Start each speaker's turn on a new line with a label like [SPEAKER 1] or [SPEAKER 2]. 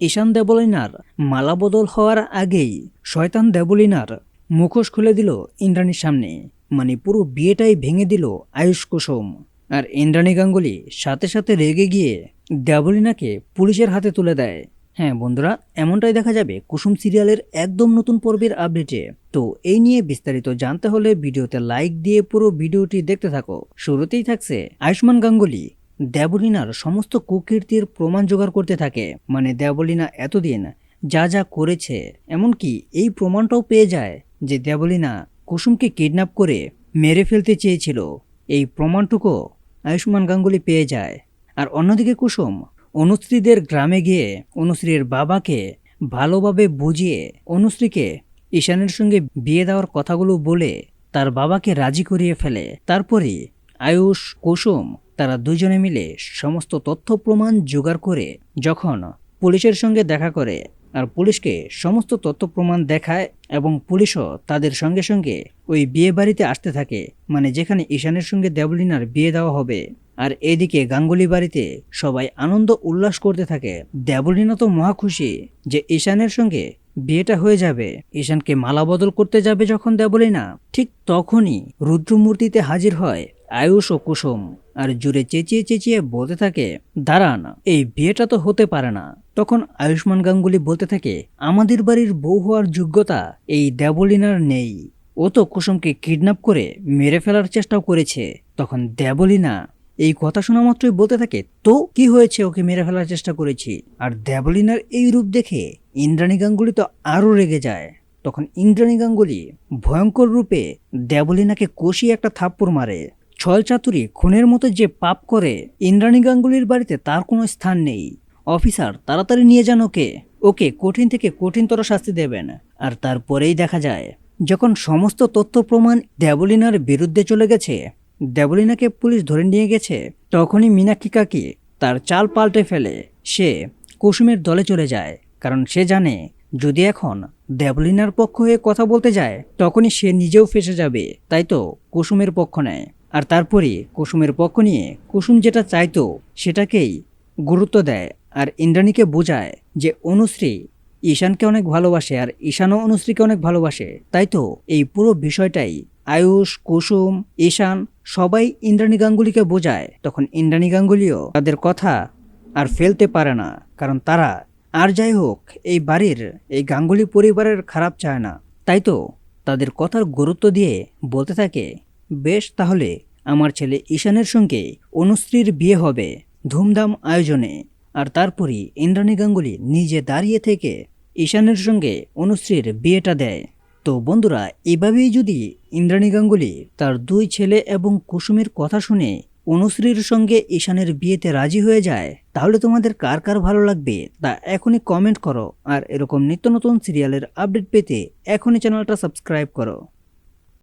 [SPEAKER 1] ঈশান দেবলিনার মালা বদল হওয়ার আগেই শয়তান দেবলিনার মুখোশ খুলে দিল ইন্দ্রাণীর সামনে। মানে পুরো বিয়েটাই ভেঙে দিল আয়ুষ কুসুম। আর ইন্দ্রাণী গাঙ্গুলি সাথে সাথে রেগে গিয়ে দেবলিনাকে পুলিশের হাতে তুলে দেয়। হ্যাঁ বন্ধুরা, এমনটাই দেখা যাবে কুসুম সিরিয়ালের একদম নতুন পর্বের আপডেটে। তো এই নিয়ে বিস্তারিত জানতে হলে ভিডিওতে লাইক দিয়ে পুরো ভিডিওটি দেখতে থাকো। শুরুতেই থাকছে আয়ুষ্মান গাঙ্গুলি দেবলিনার সমস্ত কুকীর্তির প্রমাণ জোগাড় করতে থাকে। মানে দেবলিনা এতদিন যা যা করেছে, এমনকি এই প্রমাণটাও পেয়ে যায় যে দেবলিনা কুসুমকে কিডন্যাপ করে মেরে ফেলতে চেয়েছিল। এই প্রমাণটুকু আয়ুষ্মান গাঙ্গুলি পেয়ে যায়। আর অন্যদিকে কুসুম অনুশ্রীদের গ্রামে গিয়ে অনুশ্রীর বাবাকে ভালোভাবে বুঝিয়ে অনুশ্রীকে ঈশানের সঙ্গে বিয়ে দেওয়ার কথাগুলো বলে তার বাবাকে রাজি করিয়ে ফেলে। তারপরে আয়ুষ, কুসুম তারা দুজনে মিলে সমস্ত তথ্য প্রমাণ জোগাড় করে যখন পুলিশের সঙ্গে দেখা করে আর পুলিশকে সমস্ত তথ্য প্রমাণ দেখায় এবং পুলিশও তাদের সঙ্গে সঙ্গে ওই বিয়ে বাড়িতে আসতে থাকে মানে যেখানে ঈশানের সঙ্গে দেবলিনার বিয়ে দেওয়া হবে। আর এদিকে গাঙ্গুলি বাড়িতে সবাই আনন্দ উল্লাস করতে থাকে। দেবলিনা তো মহা খুশি যে ঈশানের সঙ্গে বিয়েটা হয়ে যাবে। ঈশানকে মালা বদল করতে যাবে যখন দেবলিনা, ঠিক তখনই রুদ্রমূর্তিতে হাজির হয় আয়ুষ ও কুসুম আর জুড়ে চেঁচিয়ে চেঁচিয়ে বলতে থাকে, দাঁড়ান, এই বিয়েটা তো হতে পারে না। তখন আয়ুষ্মান গাঙ্গুলি বলতে থাকে, আমাদের বাড়ির বউ হওয়ার যোগ্যতা এই দেবলিনার নেই। ও তো কুসুমকে কিডন্যাপ করে মেরে ফেলার চেষ্টাও করেছে। তখন দেবলিনা এই কথা শোনা মাত্রই বলতে থাকে, তো কি হয়েছে ওকে মেরে ফেলার চেষ্টা করেছি? আর দেবলিনার এই রূপ দেখে ইন্দ্রাণী গাঙ্গুলি তো আরও রেগে যায়। তখন ইন্দ্রাণী গাঙ্গুলি ভয়ঙ্কর রূপে দেবলিনাকে কষিয়ে একটা থাপ্পড় মারে। ছল চাতুরি খুনের মতো যে পাপ করে ইন্দ্রাণী গাঙ্গুলির বাড়িতে তার কোনো স্থান নেই। অফিসার, তাড়াতাড়ি নিয়ে যান ওকে। ওকে কঠিন থেকে কঠিনতর শাস্তি দেবেন। আর তারপরেই দেখা যায়, যখন সমস্ত তথ্য প্রমাণ দেবলিনার বিরুদ্ধে চলে গেছে, দেবলিনাকে পুলিশ ধরে নিয়ে গেছে, তখনই মীনাক্ষী কাকি তার চাল পাল্টে ফেলে। সে কুসুমের দলে চলে যায়, কারণ সে জানে, যদি এখন দেবলিনার পক্ষ হয়ে কথা বলতে যায়, তখনই সে নিজেও ফেসে যাবে। তাই তো কুসুমের পক্ষ নেয়। আর তারপরে কুসুমের পক্ষ নিয়ে কুসুম যেটা চাইতো সেটাকেই গুরুত্ব দেয় আর ইন্দ্রাণীকে বোঝায় যে অনুশ্রী ঈশানকে অনেক ভালোবাসে আর ঈশানও অনুশ্রীকে অনেক ভালোবাসে। তাই তো এই পুরো বিষয়টাই আয়ুষ, কুসুম, ঈশান সবাই ইন্দ্রাণী গাঙ্গুলিকে বোঝায়। তখন ইন্দ্রাণী গাঙ্গুলিও তাদের কথা আর ফেলতে পারে না, কারণ তারা আর যাই হোক এই বাড়ির, এই গাঙ্গুলি পরিবারের খারাপ চায় না। তাই তো তাদের কথার গুরুত্ব দিয়ে বলতে থাকে বেশ তাহলে, আমার ছেলে ঈশানের সঙ্গে অনুশ্রীর বিয়ে হবে ধুমধাম আয়োজনে। আর তারপরই ইন্দ্রাণী গাঙ্গুলি নিজে দাঁড়িয়ে থেকে ঈশানের সঙ্গে অনুশ্রীর বিয়েটা দেয়। তো বন্ধুরা, এভাবেই যদি ইন্দ্রাণী গাঙ্গুলি তার দুই ছেলে এবং কুসুমের কথা শুনে অনুশ্রীর সঙ্গে ঈশানের বিয়েতে রাজি হয়ে যায়, তাহলে তোমাদের কার কার ভালো লাগবে তা এখনই কমেন্ট করো। আর এরকম নিত্য নতুন সিরিয়ালের আপডেট পেতে এখনই চ্যানেলটা সাবস্ক্রাইব করো।